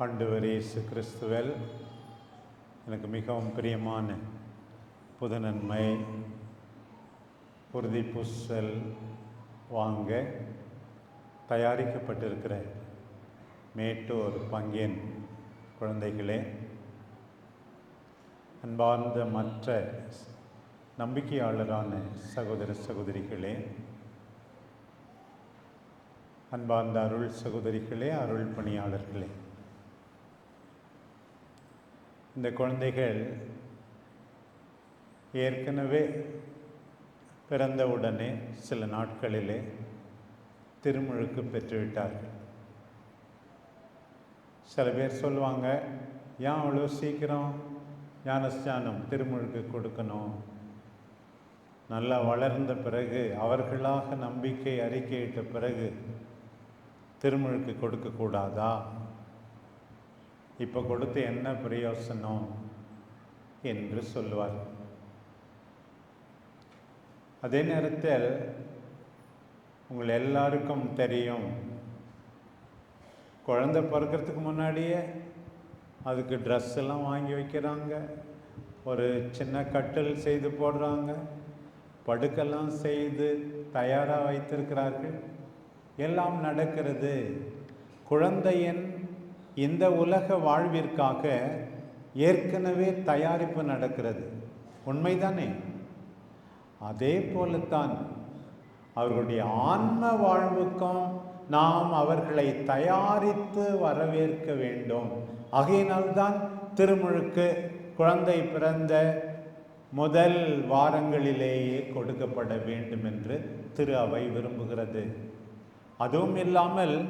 ஆண்டவர் இயேசு கிறிஸ்துவல் எனக்கு மிகவும் பிரியமான புது நன்மை உறுதி பூசல் வாங்க தயாரிக்கப்பட்டிருக்கிற மேட்டூர் பங்கேன் குழந்தைகளே அன்பார்ந்த மற்ற நம்பிக்கையாளரான சகோதர சகோதரிகளே அன்பார்ந்த அருள் சகோதரிகளே அருள் பணியாளர்களே இந்த குழந்தைகள் ஏற்கனவே பிறந்தவுடனே சில நாட்களிலே திருமுழுக்கு பெற்றுவிட்டார்கள். சில பேர் சொல்லுவாங்க ஏன் அவ்வளோ சீக்கிரம் ஞானஸ்தானம் திருமுழுக்கு கொடுக்கணும்? நல்லா வளர்ந்த பிறகு அவர்களாக நம்பிக்கை அறிக்கையிட்ட பிறகு திருமுழுக்கு கொடுக்கக்கூடாதா? இப்போ கொடுத்து என்ன பிரயோசனம் என்று சொல்லுவார். அதே நேரத்தில் உங்கள் எல்லாருக்கும் தெரியும். குழந்தை பிறக்கிறதுக்கு முன்னாடியே அதுக்கு ட்ரெஸ் எல்லாம் வாங்கி வைக்கிறாங்க. ஒரு சின்ன கட்டில் செய்து போடுறாங்க. படுக்கெல்லாம் செய்து தயாராக வைத்திருக்கிறார்கள். எல்லாம் நடக்கிறது. குழந்தையின் இந்த உலக வாழ்விற்காக ஏற்கனவே தயாரிப்பு நடக்கிறது. உண்மைதானே? அதே போலத்தான் அவர்களுடைய ஆன்ம வாழ்வுக்கும் நாம் அவர்களை தயாரித்து வரவேற்க வேண்டும். ஆகையினால்தான் திருமுழுக்கு குழந்தை பிறந்த முதல் வாரங்களிலேயே கொடுக்கப்பட வேண்டும் என்று திரு அவை விரும்புகிறது. அதுவும் இல்லாமல்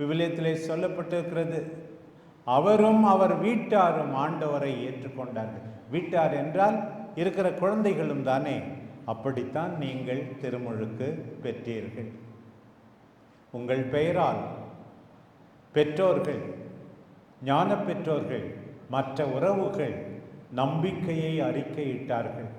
விவிலியத்திலே சொல்லப்பட்டிருக்கிறது. அவரும் அவர் வீட்டாரும் ஆண்டவரை ஏற்றுக்கொண்டார்கள். வீட்டார் என்றால் இருக்கிற குழந்தைகளும் தானே. அப்படித்தான் நீங்கள் திருமுழுக்கு பெற்றீர்கள். உங்கள் பெயரால் பெற்றோர்கள் ஞான பெற்றோர்கள் மற்ற உறவுகள் நம்பிக்கையை அறிக்கையிட்டார்கள்.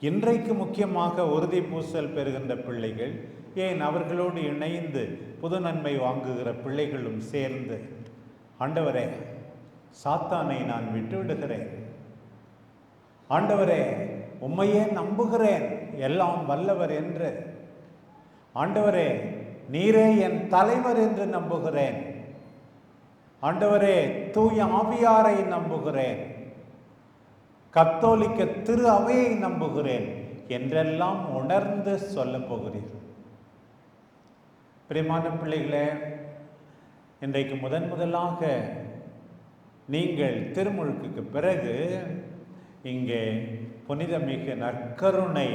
இன்றைக்கு முக்கியமாக உறுதி பூசல் பெறுகின்ற பிள்ளைகள் ஏன் அவர்களோடு இணைந்து புது நன்மை வாங்குகிற பிள்ளைகளும் சேர்ந்து ஆண்டவரே சாத்தானை நான் விட்டுவிடுகிறேன். ஆண்டவரே உம்மையே நம்புகிறேன். எல்லாம் வல்லவர் என்று. ஆண்டவரே நீரே என் தலைவர் என்று நம்புகிறேன். ஆண்டவரே தூய ஆவியாரை நம்புகிறேன். கத்தோலிக்க திரு அவையை நம்புகிறேன். என்றெல்லாம் உணர்ந்து சொல்லப் போகிறீர்கள். பிரியமான பிள்ளைகளே இன்றைக்கு முதன் முதலாக நீங்கள் திருமுழுக்குக்கு பிறகு இங்கே புனிதமிகு நற்கருணை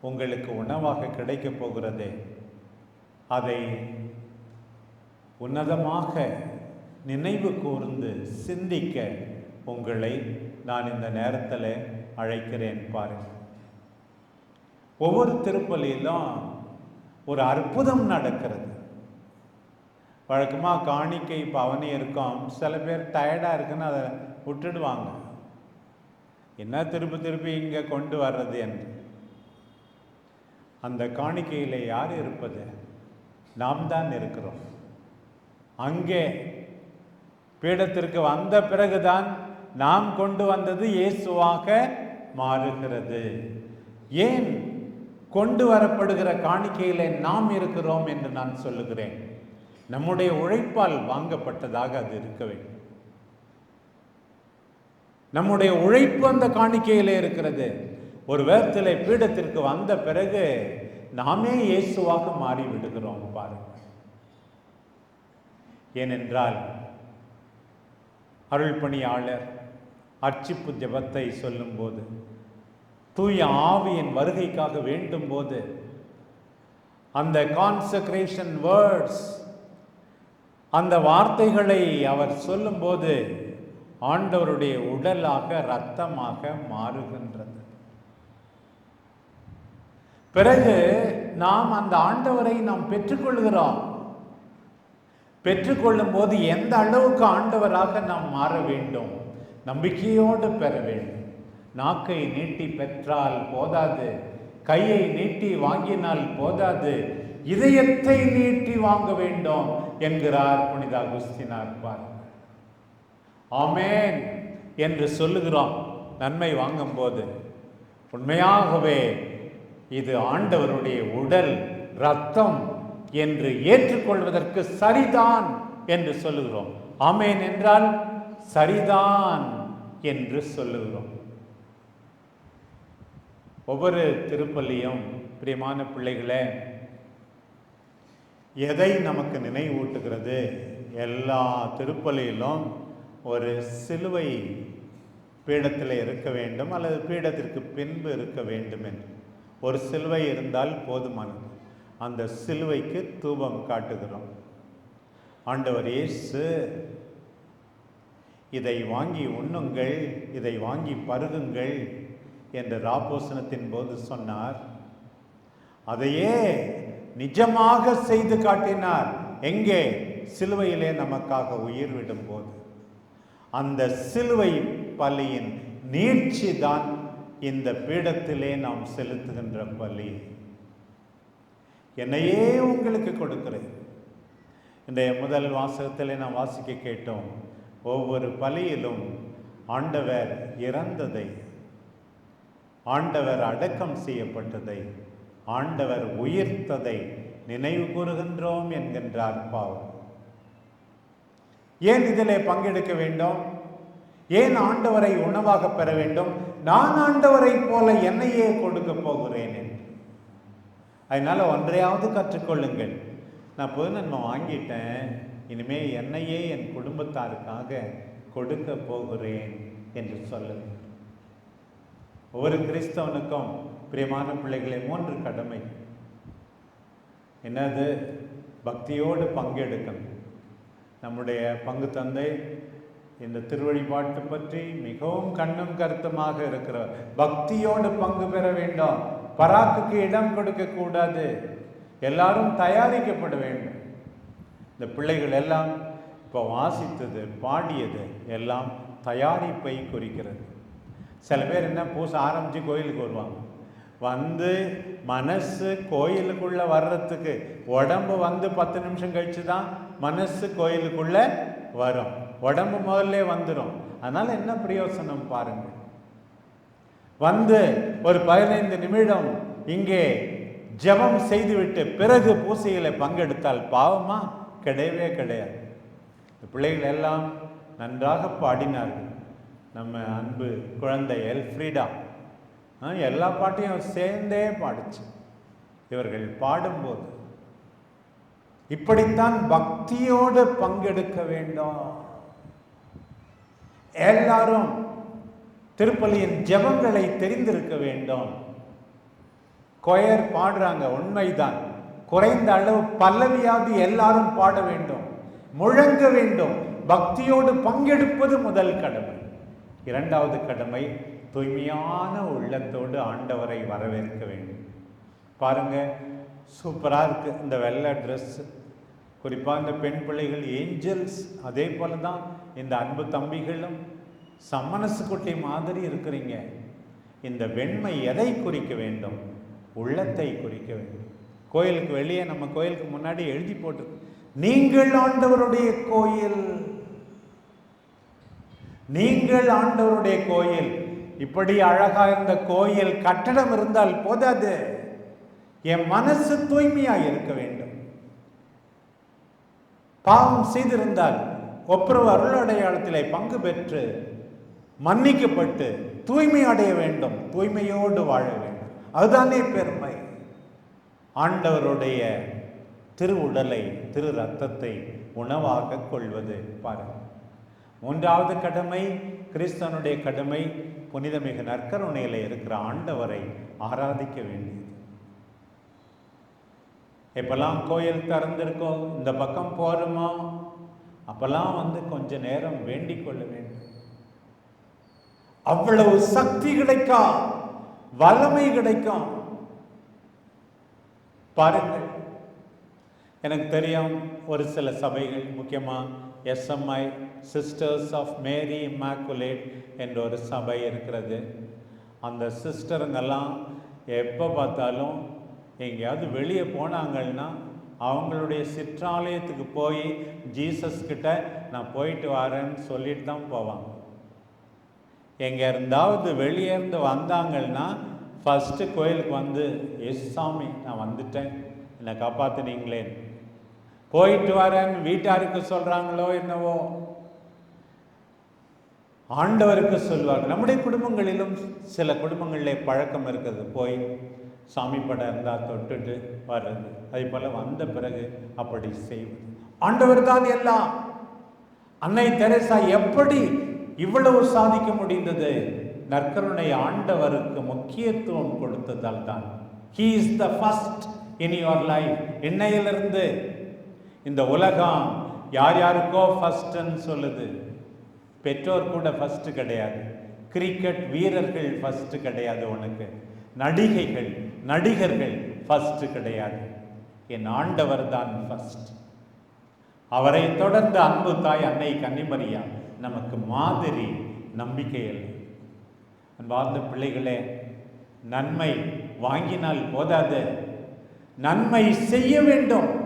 உங்களுக்கு உணவாக கிடைக்கப் போகிறது. அதை உன்னதமாக நினைவு கூர்ந்து சிந்திக்க உங்களை நான் இந்த நேரத்தில் அழைக்கிறேன் பாருங்கள். ஒவ்வொரு திருப்பலியிலும் ஒரு அற்புதம் நடக்கிறது. வழக்கமாக காணிக்கை பவனி இருக்கும். சில பேர் டயர்டாக இருக்குன்னு அதை விட்டுடுவாங்க. என்ன திருப்பி திருப்பி இங்கே கொண்டு வர்றது என்று. அந்த காணிக்கையில் யார் இருப்பது? நாம் தான் இருக்கிறோம். அங்கே பீடத்திற்கு வந்த பிறகுதான் நாம் கொண்டு வந்தது இயேசுவாக மாறுகிறது. ஏன் கொண்டு வரப்படுகிற காணிக்கையிலே நாம் இருக்கிறோம் என்று நான் சொல்லுகிறேன். நம்முடைய உழைப்பால் வாங்கப்பட்டதாக அது இருக்க வேண்டும். நம்முடைய உழைப்பு அந்த காணிக்கையிலே இருக்கிறது. ஒரு வேர்த்திலை பீடத்திற்கு வந்த பிறகு நாமே இயேசுவாக மாறி விடுகிறோம் பாருங்கள். ஏனென்றால் அருள் பணியாளர் அர்ச்சிப்பு ஜபத்தை சொல்லும்போது தூய ஆவியின் வருகைக்காக வேண்டும் போது அந்த கான்சக்ரேஷன் வேர்ட்ஸ் அந்த வார்த்தைகளை அவர் சொல்லும்போது ஆண்டவருடைய உடலாக இரத்தமாக மாறுகின்றது. பிறகு நாம் அந்த ஆண்டவரை நாம் பெற்றுக்கொள்கிறோம். பெற்றுக்கொள்ளும் போது எந்த அளவுக்கு ஆண்டவராக நாம் மாற வேண்டும்? நம்பிக்கையோடு பெற வேண்டும். நாக்கை நீட்டி பெற்றால் போதாது கையை நீட்டி வாங்கினால் போதாது இதயத்தை நீட்டி வாங்க வேண்டும் என்கிறார் புனித அகுஸ்தினார் பாருங்கள் ஆமேன் என்று சொல்லுகிறோம் நன்மை வாங்கும்போது. உண்மையாகவே இது ஆண்டவருடைய உடல் ரத்தம் என்று ஏற்றுக்கொள்வதற்கு சரிதான் என்று சொல்லுகிறோம். ஆமேன் என்றால் சரிதான் என்று சொல்லுகிறோம். ஒவ்வொரு திருப்பள்ளியும் பிரியமான பிள்ளைகளே எதை நமக்கு நினைவூட்டுகிறது? எல்லா திருப்பலியிலும் ஒரு சிலுவை பீடத்தில் இருக்க வேண்டும் அல்லது பீடத்திற்கு பின்பு இருக்க வேண்டும் என்று. ஒரு சிலுவை இருந்தால் போதுமானது. அந்த சிலுவைக்கு தூபம் காட்டுகிறோம். ஆண்டவர் இயேசு இதை வாங்கி உண்ணுங்கள் இதை வாங்கி பருகுங்கள் என்று ராபோசனத்தின் போது சொன்னார் அதையே நிஜமாக செய்து காட்டினார். எங்கே? சிலுவையிலே நமக்காக உயிர் விடும் போது அந்த சிலுவை பலியின் நீட்சி தான் இந்த பீடத்திலே நாம் செலுத்துகின்ற பலி என்னையே உங்களுக்கு கொடுக்கிறேன். இன்றைய முதல் வாசகத்திலே நாம் வாசிக்க கேட்டோம் ஒவ்வொரு பலியிலும் ஆண்டவர் இறந்ததை ஆண்டவர் அடக்கம் செய்யப்பட்டதை ஆண்டவர் உயிர்த்ததை நினைவு கூறுகின்றோம் என்கின்றார் பாவம் ஏன் இதிலே பங்கெடுக்க வேண்டும்? ஏன் ஆண்டவரை உணவாக பெற வேண்டும்? நான் ஆண்டவரை போல என்னையே கொடுக்க போகிறேன் என்று. அதனால ஒன்றையாவது கற்றுக்கொள்ளுங்கள். நான் பொது நன்மை வாங்கிட்டேன் இனிமே என்னையே என் குடும்பத்தாருக்காக கொடுக்க போகிறேன் என்று சொல்லுங்கள். ஒவ்வொரு கிறிஸ்தவனுக்கும் பிரியமான பிள்ளைகளை மூன்று கடமை. என்னது? பக்தியோடு பங்கெடுக்கணும். நம்முடைய பங்கு தந்தை இந்த திருவழிபாட்டு பற்றி மிகவும் கண்ணும் கருத்துமாக இருக்கிறார். பக்தியோடு பங்கு பெற வேண்டும். பராக்குக்கு இடம் கொடுக்கக்கூடாது எல்லாரும் தயாரிக்கப்பட வேண்டும். இந்த பிள்ளைகள் எல்லாம் இப்போ வாசித்தது பாடியது எல்லாம் தயாரிப்பை குறிக்கிறது. சில பேர் என்ன பூச ஆரம்பித்து கோயிலுக்கு வருவாங்க. வந்து மனசு கோயிலுக்குள்ள வர்றதுக்கு உடம்பு வந்து பத்து நிமிஷம் கழித்து தான் மனசு கோயிலுக்குள்ளே வரும். உடம்பு முதல்ல வந்துடும் அதனால என்ன பிரயோசனம் பாருங்க. வந்து ஒரு பதினைந்து நிமிடம் இங்கே ஜெபம் செய்துவிட்டு பிறகு பூசைகளை பங்கெடுத்தால் பாவமா? கிடையவே கிடையாது. பிள்ளைகள் எல்லாம் நன்றாக பாடினார்கள். நம்ம அன்பு குழந்தை எல்ஃப்ரீடா. ஆ, எல்லா பாட்டையும் சேர்ந்தே பாடிச்சு. இவர்கள் பாடும்போது இப்படித்தான் பக்தியோடு பங்கெடுக்க வேண்டும். எல்லாரும் திருப்பலியின் ஜபங்களை தெரிந்திருக்க வேண்டும். கொயர் பாடுறாங்க உண்மைதான். குறைந்த அளவு பல்லவியாவது எல்லாரும் பாட வேண்டும். முழங்க வேண்டும். பக்தியோடு பங்கெடுப்பது முதல் கடமை. இரண்டாவது கடமை தூய்மையான உள்ளத்தோடு ஆண்டவரை வரவேற்க வேண்டும். பாருங்கள் சூப்பராக இருக்குது இந்த வெள்ளை ட்ரெஸ் குறிப்பாக இந்த பெண் பிள்ளைகள் ஏஞ்சல்ஸ் அதே போல தான் இந்த அன்பு தம்பிகளும் சம்மனசு குட்டி மாதிரி இருக்கிறீங்க. இந்த வெண்மை எதை குறிக்க வேண்டும்? உள்ளத்தை குறிக்க வேண்டும். கோயிலுக்கு வெளியே நம்ம கோயிலுக்கு முன்னாடி எழுதி போட்டு நீங்கள் ஆண்டவருடைய கோயில். நீங்கள் ஆண்டவருடைய கோயில். இப்படி அழகா இருந்த கோயில் கட்டடம் இருந்தால் போதாது. என் மனசு தூய்மையாக இருக்க வேண்டும். பாவம் செய்திருந்தால் ஒப்புரவு அருளடையாளத்திலே பங்கு பெற்று மன்னிக்கப்பட்டு தூய்மை அடைய வேண்டும். தூய்மையோடு வாழ வேண்டும். அதுதானே பெருமை. ஆண்டவருடைய திரு உடலை திரு ரத்தத்தை உணவாக கொள்வது பாருங்கள். மூன்றாவது கடமை கிறிஸ்தவனுடைய கடமை புனிதமிகு நற்கருணையில் இருக்கிற ஆண்டவரை ஆராதிக்க வேண்டியது. எப்பெல்லாம் கோயில் திறந்திருக்கோ இந்த பக்கம் போறோமோ? அப்பெல்லாம் வந்து கொஞ்ச நேரம் வேண்டிக் கொள்ள வேண்டும். அவ்வளவு சக்தி கிடைக்கும் வல்லமை கிடைக்கும் பாருங்கள். எனக்கு தெரியும் ஒரு சில சபைகள் முக்கியமாக SMI sisters of Mary Immaculate என்ற ஒரு சபை இருக்கிறது. அந்த சிஸ்டருங்கெல்லாம் எப்போ பார்த்தாலும் எங்கேயாவது வெளியே போனாங்கன்னா அவங்களுடைய சிற்றாலயத்துக்கு போய் ஜீசஸ்கிட்ட நான் போயிட்டு வரேன்னு சொல்லிட்டு தான் போவாங்க. எங்கே இருந்தாவது வெளியே இருந்து வந்தாங்கன்னா ஃபஸ்ட்டு கோயிலுக்கு வந்து எஸ் சாமி நான் வந்துட்டேன். என்னை காப்பாத்துனீங்களே. போயிட்டு வரேன்னு வீட்டாருக்கு சொல்கிறாங்களோ என்னவோ ஆண்டவருக்கு சொல்வார்கள் நம்முடைய குடும்பங்களிலும் சில குடும்பங்களிலே பழக்கம் இருக்குது. போய் சாமி படம் இருந்தால் தொட்டுட்டு வர்றது. அதே போல் வந்த பிறகு அப்படி செய்வது. ஆண்டவர் தான் எல்லாம். அன்னை தெரசா எப்படி இவ்வளவு சாதிக்க முடிந்தது? நற்கருணை ஆண்டவருக்கு முக்கியத்துவம் கொடுத்ததால் தான் he is the first in your life இன்னையிலிருந்து இந்த உலகம் யார் யாருக்கோ ஃபஸ்ட்டுன்னு சொல்லுது. பெற்றோர் கூட ஃபஸ்ட்டு கிடையாது. கிரிக்கெட் வீரர்கள் ஃபஸ்ட்டு கிடையாது உனக்கு. நடிகைகள் நடிகர்கள் ஃபஸ்ட்டு கிடையாது. என் ஆண்டவர் தான் ஃபஸ்ட் அவரை தொடர்ந்து அன்பு தாய் அன்னை கன்னிமரியா நமக்கு மாதிரி நம்பிக்கையில் அன்பார்ந்த பிள்ளைகளே நன்மை வாங்கினால் போதாது. நன்மை செய்ய வேண்டும்.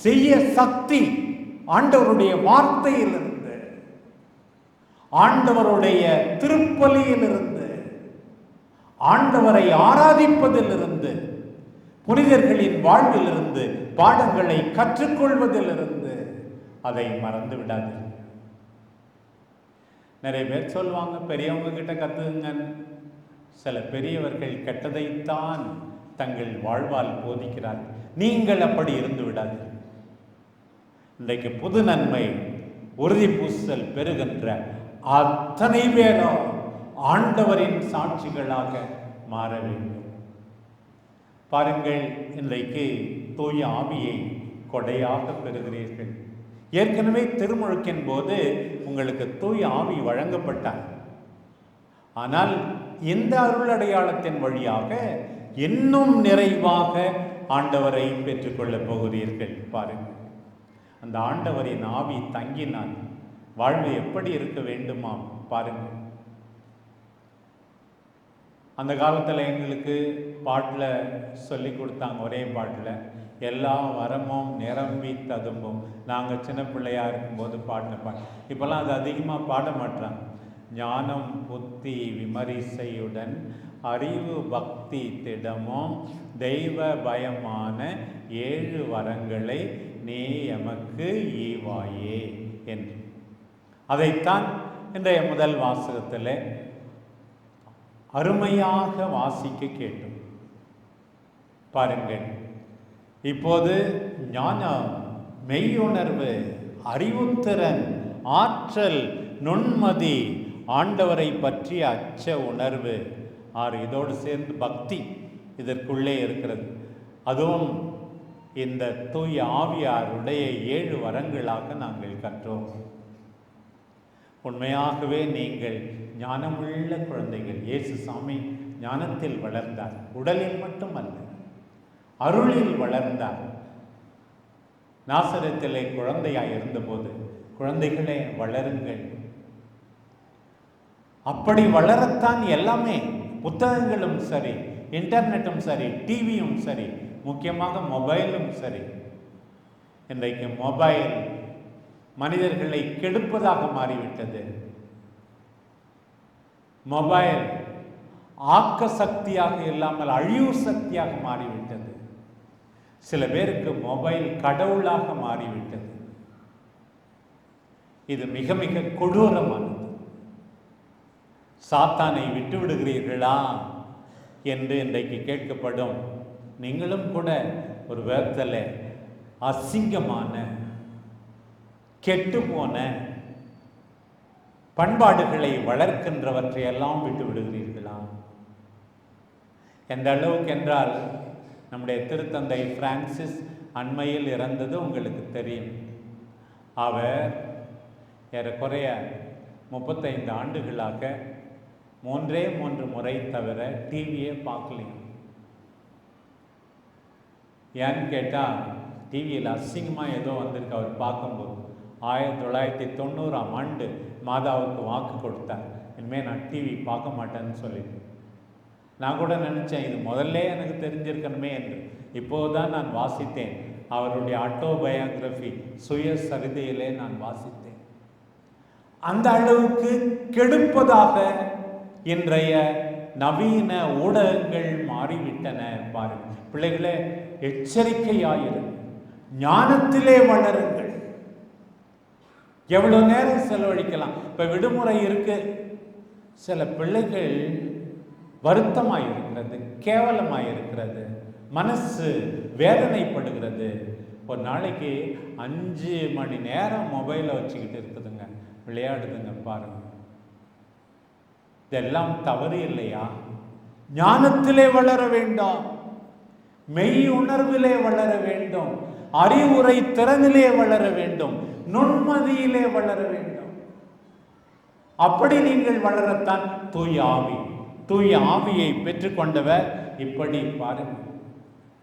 செய்ய சக்தி ஆண்டவருடைய வார்த்தையிலிருந்து ஆண்டவருடைய திருப்பலியிலிருந்து ஆண்டவரை ஆராதிப்பதிலிருந்து புனிதர்களின் வாழ்விலிருந்து பாடங்களை கற்றுக்கொள்வதிலிருந்து அதை மறந்து விடாது நிறைய பேர் சொல்லுவாங்க பெரியவங்க கிட்ட கத்துங்க சில பெரியவர்கள் கெட்டதைத்தான் தங்கள் வாழ்வால் போதிக்கிறார் நீங்கள் அப்படி இருந்து விடாதீர்கள். இன்றைக்கு புது நன்மை உறுதி பூசல் பெறுகின்ற அத்தனை பேரும் ஆண்டவரின் சாட்சிகளாக மாற வேண்டும். பாருங்கள் இன்றைக்கு தூய ஆவியை கொடையாக பெறுகிறீர்கள். ஏற்கனவே திருமுழுக்கின் போது உங்களுக்கு தூய ஆவி வழங்கப்பட்டார். ஆனால் இந்த அருள் அடையாளத்தின் வழியாக இன்னும் நிறைவாக ஆண்டவரை பெற்றுக்கொள்ளப் போகிறீர்கள். பாருங்கள். அந்த ஆண்டவரின் ஆவி தங்கினால் வாழ்வு எப்படி இருக்க வேண்டுமா பாருங்கள் அந்த காலத்தில் எங்களுக்கு பாட்டில் சொல்லி கொடுத்தாங்க ஒரே பாட்டில் எல்லா வரமும் நிரம்பி ததும்பும். நாங்கள் சின்ன பிள்ளையாக இருக்கும்போது பாடின பாட்டு. இப்போல்லாம் அது அதிகமாக பாட மாட்டாங்க ஞானம் புத்தி விமரிசையுடன் அறிவு பக்தி திடமும் தெய்வ பயமான ஏழு வரங்களை நீ எமக்கு ஈவாயே என்று. அதைத்தான் இன்றைய முதல் வாசகத்தில் அருமையாக வாசிக்க கேட்டோம். பாருங்கள். இப்போது ஞானம் மெய்யுணர்வு அறிவுத்திறன் ஆற்றல் நுண்மதி ஆண்டவரை பற்றிய அச்ச உணர்வு. ஆறு இதோடு சேர்ந்து பக்தி இதற்குள்ளே இருக்கிறது. அதுவும் இந்த தூய ஆவியாருடைய ஏழு வரங்களாக நாங்கள் கற்றோம். உண்மையாகவே நீங்கள் ஞானமுள்ள குழந்தைகள். இயேசு சாமி ஞானத்தில் வளர்ந்தார். உடலில் மட்டுமல்ல அருளில் வளர்ந்தார். நாசரத்திலே குழந்தையாய் இருந்தபோது குழந்தைகளே வளருங்கள். அப்படி வளரத்தான் எல்லாமே புத்தகங்களும் சரி இன்டர்நெட்டும் சரி டிவியும் சரி முக்கியமாக மொபைலும் சரி. இன்றைக்கு மொபைல் மனிதர்களை கெடுப்பதாக மாறிவிட்டது. மொபைல் ஆக்க சக்தியாக இல்லாமல் அழிவு சக்தியாக மாறிவிட்டது. சில பேருக்கு மொபைல் கடவுளாக மாறிவிட்டது. இது மிக மிக கொடூரமானது. சாத்தானை விட்டு விடுகிறீர்களா என்று இன்றைக்கு கேட்கப்படும் நீங்களும் கூட ஒரு விதத்தில் அசிங்கமான கெட்டு போன பண்பாடுகளை வளர்க்கின்றவற்றை எல்லாம் விட்டு விடுகிறீர்களா? எந்த அளவுக்கு என்றால் நம்முடைய திருத்தந்தை பிரான்சிஸ் அண்மையில் இறந்தது உங்களுக்கு தெரியும். அவர் ஏறக்குறைய முப்பத்தைந்து ஆண்டுகளாக மூன்றே மூன்று முறை தவிர டிவியே பார்க்கலையும் ஏன்னு கேட்டால் டிவியில் அசிங்கமாக ஏதோ வந்திருக்கு. அவர் பார்க்கும்போது ஆயிரத்தி தொள்ளாயிரத்தி தொண்ணூறாம் ஆண்டு மாதாவுக்கு வாக்கு கொடுத்தார். இனிமேல் நான் டிவி பார்க்க மாட்டேன்னு சொல்லிட்டு. நான் கூட நினச்சேன் இது முதல்ல எனக்கு தெரிஞ்சிருக்கணுமே என்று. இப்போது தான் நான் வாசித்தேன். அவருடைய ஆட்டோபயோகிராஃபி சுயசரிதையிலே நான் வாசித்தேன். அந்த அளவுக்கு கெடுப்பதாக இன்றைய நவீன ஊடகங்கள் மாறிவிட்டன பாருங்கள். பிள்ளைகளே எச்சரிக்கையாயிருங்கள் ஞானத்திலே வளருங்கள். எவ்வளவு நேரம் செலவழிக்கலாம்? இப்ப விடுமுறை இருக்கு. சில பிள்ளைகள் வருத்தமாக இருக்கிறது கேவலமாக இருக்கிறது மனசு வேதனைப்படுகிறது. ஒரு நாளைக்கு அஞ்சு மணி நேரம் மொபைலை வச்சுக்கிட்டு இருக்குதுங்க. விளையாடுதுங்க பாருங்க. இதெல்லாம் தவறு இல்லையா? ஞானத்திலே வளர வேண்டாம். மெய் உணர்விலே வளர வேண்டும். அறிவுரை திறனிலே வளர வேண்டும். நுண்மதியிலே வளர வேண்டும். அப்படி நீங்கள் வளரத்தான் தூய் ஆவி. தூய் ஆவியை பெற்றுக்கொண்டவர் இப்படி பாருங்கள்.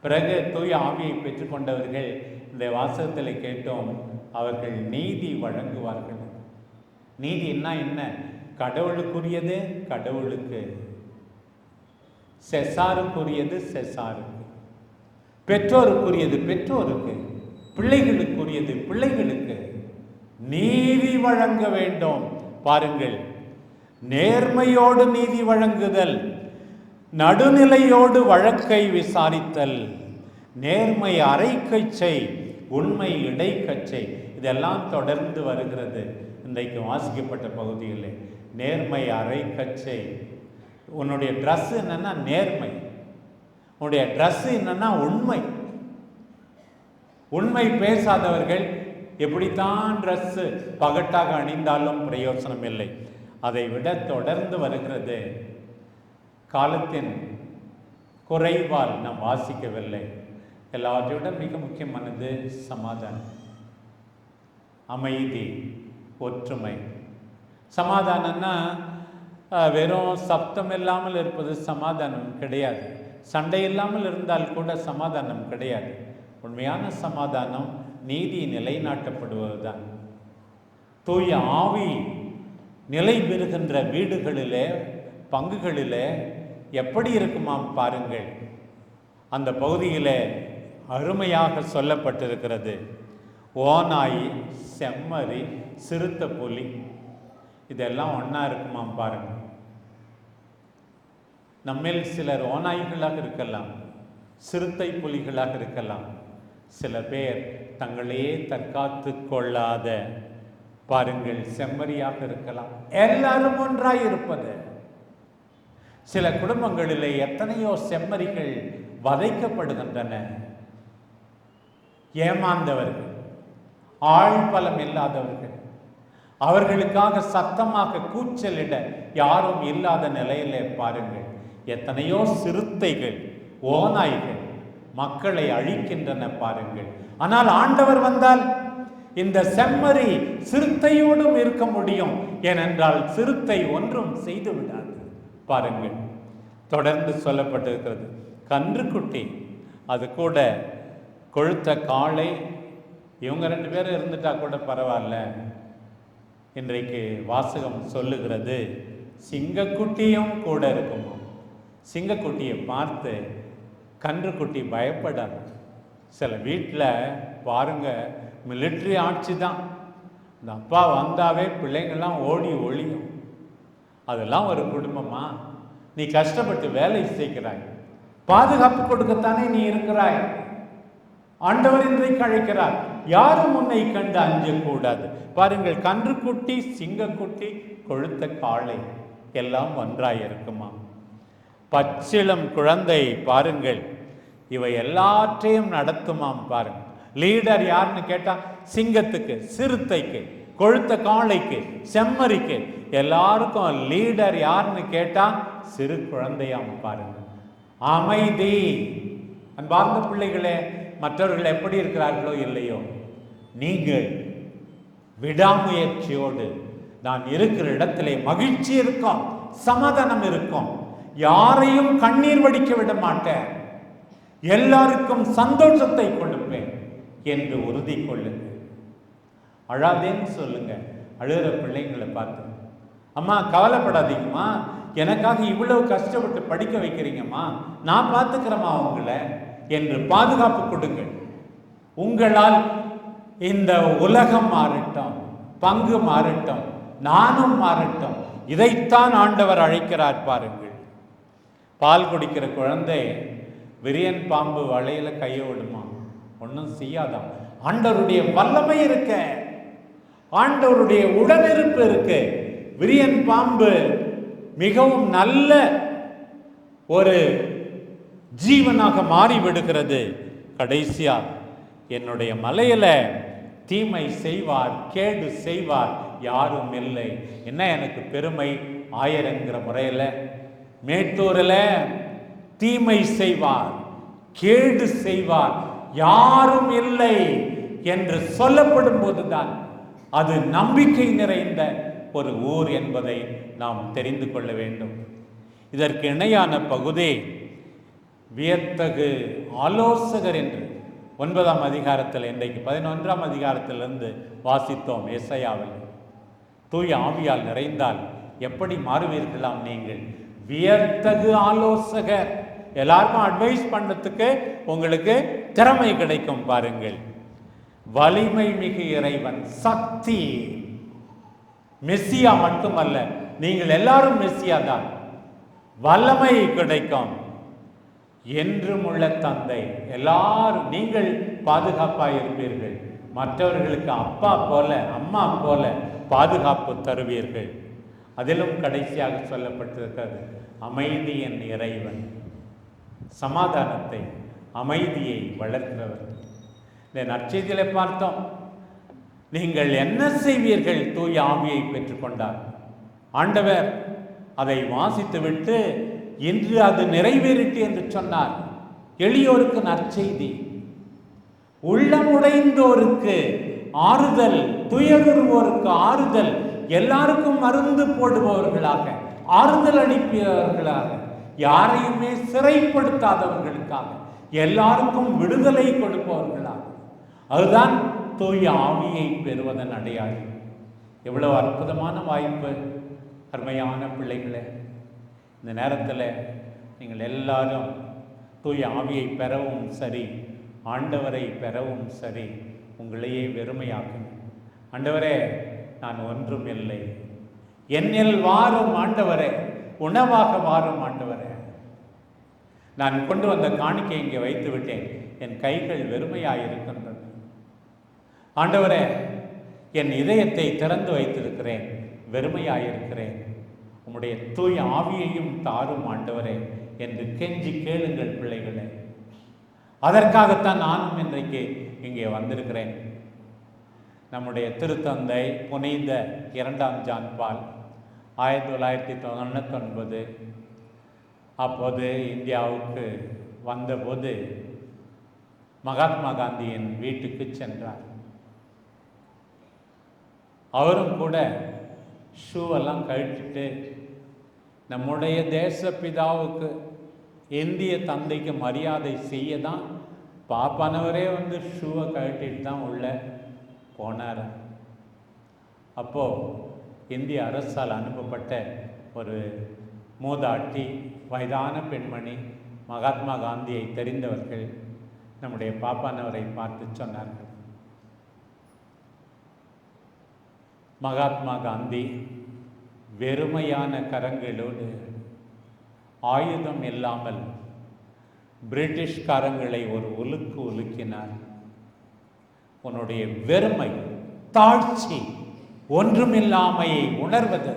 பிறகு தூய் ஆவியை பெற்றுக்கொண்டவர்கள் இந்த வாசகத்தில் கேட்டோம் அவர்கள் நீதி வழங்குவார்கள். நீதினா என்ன கடவுளுக்குரியது கடவுளுக்கு. செசாருக்குரியது செசாருக்கு பெற்றோருக்குரியது பெற்றோருக்கு பிள்ளைகளுக்குரியது பிள்ளைகளுக்கு நீதி வழங்க வேண்டும். பாருங்கள் நேர்மையோடு நீதி வழங்குதல் நடுநிலையோடு வழக்கை விசாரித்தல் நேர்மை அரைக்கச்சை உண்மை இடைக்கச்சை இதெல்லாம் தொடர்ந்து வருகிறது இன்றைக்கு வாசிக்கப்பட்ட பகுதியில். நேர்மை அரைக்கச்சை. உன்னுடைய ட்ரெஸ் என்னன்னா நேர்மை. உன்னுடைய ட்ரெஸ் என்னன்னா உண்மை. உண்மை பேசாதவர்கள் எப்படித்தான் ட்ரெஸ்ஸு பகட்டாக அணிந்தாலும் பிரயோசனம் இல்லை. அதை விட தொடர்ந்து வருகிறது. காலத்தின் குறைவால் நாம் வாசிக்கவில்லை. எல்லாவற்றை மிக முக்கியமானது சமாதானம். அமைதி ஒற்றுமை. சமாதானம்னா வெறும் சப்தம் இல்லாமல் இருப்பது சமாதானம் கிடையாது. சண்டை இல்லாமல் இருந்தால் கூட சமாதானம் கிடையாது. உண்மையான சமாதானம் நீதி நிலைநாட்டப்படுவதுதான். தூய ஆவி நிலை பெறுகின்ற வீடுகளிலே பங்குகளிலே எப்படி இருக்குமாம் பாருங்கள். அந்த பகுதியிலே அருமையாக சொல்லப்பட்டிருக்கிறது. ஓநாய் செம்மறி சிறுத்தை புலி இதெல்லாம் ஒன்றா இருக்குமாம் பாருங்கள். நம்மில் சிலர் ஓநாய்களாக இருக்கலாம் சிறுத்தை புலிகளாக இருக்கலாம். சில பேர் தங்களையே தற்காத்து கொள்ளாத பாருங்கள் செம்மறியாக இருக்கலாம். எல்லாரும் ஒன்றாய் இருப்பது சில குடும்பங்களிலே எத்தனையோ செம்மறிகள் வதைக்கப்படுகின்றன. ஏமாந்தவர்கள் ஆழ்பலம் இல்லாதவர்கள் அவர்களுக்காக சத்தமாக கூச்சலிட யாரும் இல்லாத நிலையிலே பாருங்கள். எத்தனையோ சிறுத்தைகள் ஓநாய்கள் மக்களை அழிக்கின்றன பாருங்கள். ஆனால் ஆண்டவர் வந்தால் இந்த செம்மறி சிறுத்தையோடும் இருக்க முடியும். ஏனென்றால் சிறுத்தை ஒன்றும் செய்து விடாது. பாருங்கள். தொடர்ந்து சொல்லப்பட்டிருக்கிறது. கன்றுக்குட்டி அது கூட கொழுத்த காளை இவங்க ரெண்டு பேரும் இருந்துட்டா கூட பரவாயில்ல. இன்றைக்கு வாசகம் சொல்லுகிறது சிங்கக்குட்டியும் கூட இருக்குமா? சிங்கக்குட்டியை பார்த்து கன்றுக்குட்டி பயப்படாது. சில வீட்டில் பாருங்க மிலிட்ரி ஆட்சி தான். இந்த அப்பா வந்தாவே பிள்ளைங்கள்லாம் ஓடி ஒழியும் அதெல்லாம் ஒரு குடும்பமா? நீ கஷ்டப்பட்டு வேலை செய்கிறாய். பாதுகாப்பு கொடுக்கத்தானே நீ இருக்கிறாய்? ஆண்டவர் இன்றைக்கு அழைக்கிறார். யாரும் உன்னை கண்டு அஞ்சக்கூடாது. பாருங்கள் கன்றுக்குட்டி சிங்கக்குட்டி கொழுத்த காளை எல்லாம் ஒன்றாய் இருக்குமா பச்சிளம் குழந்தை பாருங்கள். இவை எல்லாற்றையும் நடத்துமாம் பாருங்கள். லீடர் யாருன்னு கேட்டால் சிங்கத்துக்கு சிறுத்தைக்கு கொழுத்த காளைக்கு செம்மறிக்கு எல்லாருக்கும் லீடர் யாருன்னு கேட்டால் சிறு குழந்தையாம் பாருங்க அமைதி. அன்பார்ந்த பிள்ளைகளே மற்றவர்கள் எப்படி இருக்கிறார்களோ இல்லையோ நீங்கள் விடாமுயற்சியோடு நான் இருக்கிற இடத்திலே மகிழ்ச்சி இருக்கும் சமாதானம் இருக்கும். யாரையும் கண்ணீர் வடிக்க விட மாட்டேன். எல்லாருக்கும் சந்தோஷத்தை கொடுப்பேன் என்று உறுதி கொள்ளுங்க. அழாதேன்னு சொல்லுங்க. அழுகிற பிள்ளைங்களை பார்த்து. அம்மா கவலைப்படாதீங்கம்மா. எனக்காக இவ்வளவு கஷ்டப்பட்டு படிக்க வைக்கிறீங்கம்மா. நான் பார்த்துக்கிறேம்மா உங்களை என்று பாதுகாப்பு கொடுங்கள் உங்களால் இந்த உலகம் மாறட்டும் பங்கு மாறட்டும் நானும் மாறட்டும். இதைத்தான் ஆண்டவர் அழைக்கிறார் பாருங்கள் பால் குடிக்கிற குழந்தை விரியன் பாம்பு வலையில் கையை விடுமா? ஒன்றும் செய்யாதான் ஆண்டவருடைய வல்லமை இருக்க. ஆண்டவருடைய உடனிருப்பு இருக்கு. விரியன் பாம்பு மிகவும் நல்ல ஒரு ஜீவனாக மாறி விடுகிறது கடைசியா என்னுடைய மலையில தீமை செய்வார் கேடு செய்வார் யாரும் இல்லை. என்ன எனக்கு பெருமை? ஆயிரங்கிற முறையில் மேட்டூரில் தீமை செய்வார் கேடு செய்வார் யாரும் இல்லை என்று சொல்லப்படும் போதுதான் அது நம்பிக்கை நிறைந்த ஒரு ஊர் என்பதை நாம் தெரிந்து கொள்ள வேண்டும். இதற்கு இணையான பகுதி வியத்தகு ஆலோசகர் என்று ஒன்பதாம் அதிகாரத்தில் இன்றைக்கு பதினொன்றாம் அதிகாரத்திலிருந்து வாசித்தோம் எஸ்ஐயாவில் தூய ஆவியால் நிறைந்தால் எப்படி மாறுவீர்களாம் நீங்கள்? வியத்தகு ஆலோசகர். எல்லாருக்கும் அட்வைஸ் பண்ணத்துக்கு உங்களுக்கு திறமை கிடைக்கும் பாருங்கள். வலிமை மிகு இறைவன் சக்தி. மெஸ்ஸியா மட்டுமல்ல நீங்கள் எல்லாரும் மெஸ்ஸியா தான். வல்லமை கிடைக்கும். என்றும் உள்ள தந்தை. எல்லாரும் நீங்கள் பாதுகாப்பாக இருப்பீர்கள். மற்றவர்களுக்கு அப்பா போல அம்மா போல பாதுகாப்பு தருவீர்கள். அதிலும் கடைசியாக சொல்லப்பட்டிருக்கிறது அமைதியின் இறைவன். சமாதானத்தை அமைதியை வளர்க்கிறவர் இந்த நற்செய்தியில பார்த்தோம். நீங்கள் என்ன செய்வீர்கள்? தூய ஆவியை பெற்றுக்கொண்டார் ஆண்டவர் அதை வாசித்துவிட்டு இன்று அது நிறைவேறிட்டு என்று சொன்னார். எளியோருக்கு நற்செய்தி. உள்ளமுடைந்தோருக்கு ஆறுதல் துயருவோருக்கு ஆறுதல் எல்லாருக்கும் மருந்து போடுபவர்களாக ஆறுதல் அளிப்பவர்களாக யாரையுமே சிறைப்படுத்தாதவர்களுக்காக எல்லாருக்கும் விடுதலை கொடுப்பவர்களாக. அதுதான் தூய ஆவியை பெறுவதன் அடையாளம். எவ்வளவு அற்புதமான வாய்ப்பு அருமையான பிள்ளைகளே. இந்த நேரத்தில் நீங்கள் எல்லாரும் தூய ஆவியை பெறவும் சரி ஆண்டவரை பெறவும் சரி உங்களையே வெறுமையாக்கும் ஆண்டவரே நான் ஒன்றும் இல்லை. என்னில் வாரும் ஆண்டவரே உணவாக வாரும் ஆண்டவரே. நான் கொண்டு வந்த காணிக்கை இங்கே வைத்து விட்டேன் என் கைகள் வெறுமையாயிருக்கின்றன. ஆண்டவரே என் இதயத்தை திறந்து வைத்திருக்கிறேன். வெறுமையாயிருக்கிறேன். உம்முடைய தூய் ஆவியையும் தாரும் ஆண்டவரே என்று கெஞ்சி கேளுங்கள் பிள்ளைகளே. அதற்காகத்தான் நானும் இன்றைக்கு இங்கே வந்திருக்கிறேன். நம்முடைய திருத்தந்தை புனித இரண்டாம் ஜான்பால் ஆயிரத்தி தொள்ளாயிரத்தி தொண்ணூத்தொன்பது. அப்போது இந்தியாவுக்கு வந்தபோது மகாத்மா காந்தியின் வீட்டுக்கு சென்றார். அவரும் கூட ஷூவெல்லாம் கழட்டிட்டு நம்முடைய தேசப்பிதாவுக்கு இந்திய தந்தைக்கு மரியாதை செய்ய தான் பாப்பானவரே வந்து ஷூவை கழட்டிட்டு தான் உள்ள போனார். அப்போது இந்திய அரசால் அனுப்பப்பட்ட ஒரு மூதாட்டி வயதான பெண்மணி மகாத்மா காந்தியை தெரிந்தவர்கள் நம்முடைய பாப்பானவரை பார்த்து சொன்னார்கள். மகாத்மா காந்தி வெறுமையான கரங்களோடு ஆயுதம் இல்லாமல் பிரிட்டிஷ்காரங்களை ஒரு உலுக்கு உலுக்கினார். உன்னுடைய வெறுமை தாழ்ச்சி ஒன்றுமில்லாமையை உணர்வது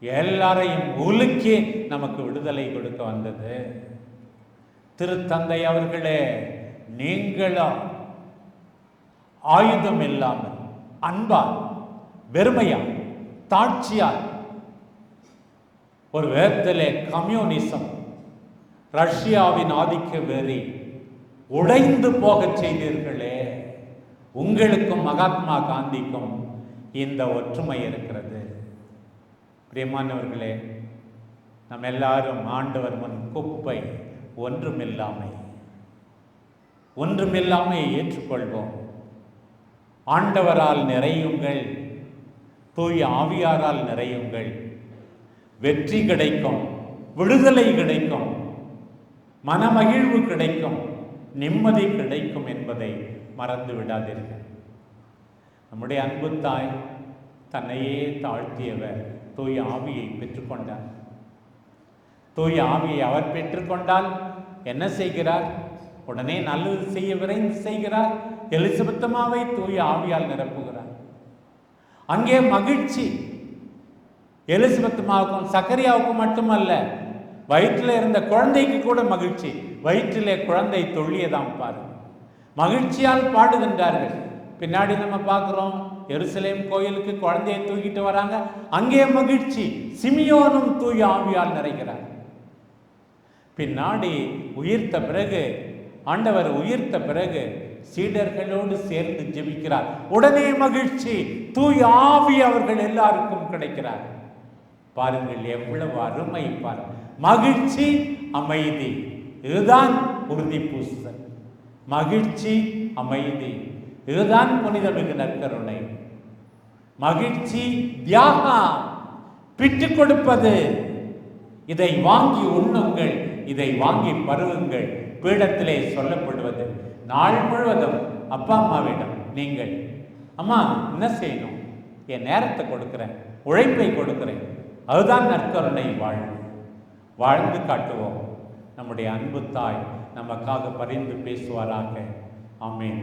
எல்லாரையும் உலுக்கி நமக்கு விடுதலை கொடுக்க வந்தது. திருத்தந்தை அவர்களே நீங்களா ஆயுதம் இல்லாமல் அன்பால் வெறுமையால் தாட்சியால் ஒரு விதத்திலே கம்யூனிசம் ரஷ்யாவின் ஆதிக்க வெறி உடைந்து போகச் செய்தீர்களே. உங்களுக்கும் மகாத்மா காந்திக்கும் இந்த ஒற்றுமை இருக்கிறது. பிரியமானவர்களே நம் எல்லாரும் ஆண்டவர் முன் குப்பை ஒன்றுமில்லாமை ஒன்றுமில்லாமை ஏற்றுக்கொள்வோம். ஆண்டவரால் நிறையுங்கள் தூய ஆவியாரால் நிறையுங்கள். வெற்றி கிடைக்கும் விடுதலை கிடைக்கும் மனமகிழ்வு கிடைக்கும் நிம்மதி கிடைக்கும் என்பதை மறந்து விடாதீர்கள். நம்முடைய அன்பு தாய் தன்னையே தாழ்த்தியவர் தூய் ஆவியை பெற்றுக்கொண்டார் தூய் ஆவியை அவர் பெற்றுக்கொண்டால் என்ன செய்கிறார்? உடனே நல்லது செய்ய விரைந்து செய்கிறார். எலிசபெத்தமாவை தூய் ஆவியால் நிரப்புகிறார். அங்கே மகிழ்ச்சி. எலிசபெத்தமாவுக்கும் சக்கரியாவுக்கும் மட்டுமல்ல வயிற்றில் இருந்த குழந்தைக்கு கூட மகிழ்ச்சி. வயிற்றிலே குழந்தை தொழியதாம் பாரு மகிழ்ச்சியால் பாடுகின்றார்கள். பின்னாடி நம்ம பார்க்குறோம் எருசலேம் கோயிலுக்கு குழந்தையை தூக்கிட்டு வராங்க. அங்கே மகிழ்ச்சி சிமியோனும் தூய் ஆவியால் நிறைகிறார். பின்னாடி உயிர்த்த பிறகு ஆண்டவர் உயிர்த்த பிறகு சீடர்களோடு சேர்ந்து ஜெபிக்கிறார். உடனே மகிழ்ச்சி தூய் ஆவி அவர்கள் எல்லாருக்கும் கிடைக்கிறார். பாருங்கள் எவ்வளவு அருமை பாருங்கள் மகிழ்ச்சி அமைதி. இதுதான் உறுதி பூசல் மகிழ்ச்சி அமைதி. இதுதான் புனிதமிகு நற்கருணை. மகிழ்ச்சி தியாகம் பிட்டு கொடுப்பது. இதை வாங்கி உண்ணுங்கள் இதை வாங்கி பருவுங்கள் பீடத்திலே சொல்லப்படுவது. நாள் முழுவதும் அப்பா அம்மாவிடம் நீங்கள் அம்மா என்ன செய்யணும்? என் நேரத்தை கொடுக்கிறேன் உழைப்பை கொடுக்கிறேன். அதுதான் நற்கருணை வாழ்வு. வாழ்ந்து காட்டுவோம். நம்முடைய அன்பு தாய் நமக்காக பரிந்து பேசுவாராக. ஆமேன்.